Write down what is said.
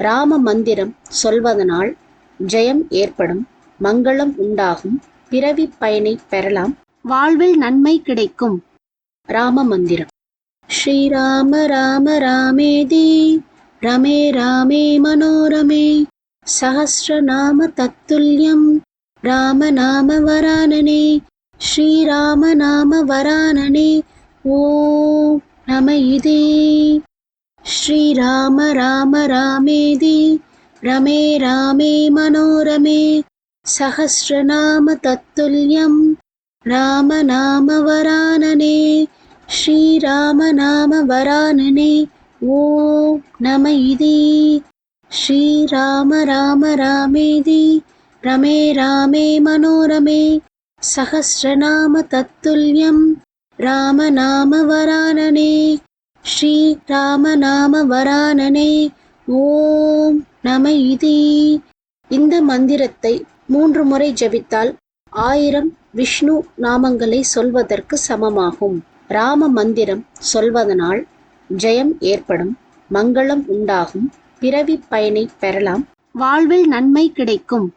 ராம மந்திரம் சொல்வதனால் ஜெயம் ஏற்படும் மங்களம் உண்டாகும் பிறவி பயனை பெறலாம் வாழ்வில் நன்மை கிடைக்கும். ராம மந்திரம். ஸ்ரீராம ராம ராமேதி ரமே ராமே மனோரமே. சஹஸ்ரநாம தத்துல்யம் ராம நாம வரானனே. ஸ்ரீராம நாம வரானனே. ஓ நம இதே. श्रीराम राम रामेदि। रमे रामे मनोरमे। सहस्रनाम तत्तुल्यं। राम नाम वरानने। ॐ नम इति। श्रीराम राम रामेदि। रमे रामे मनोरमे। सहस्रनाम तत्तुल्यं। राम नाम वरानने ஸ்ரீராமநாம வரானனே ஓம் நம இதி. இந்த மந்திரத்தை மூன்று முறை ஜபித்தால் ஆயிரம் விஷ்ணு நாமங்களை சொல்வதற்கு சமமாகும். ராம மந்திரம் சொல்வதனால் ஜெயம் ஏற்படும் மங்களம் உண்டாகும் பிறவி பயனை பெறலாம் வாழ்வில் நன்மை கிடைக்கும்.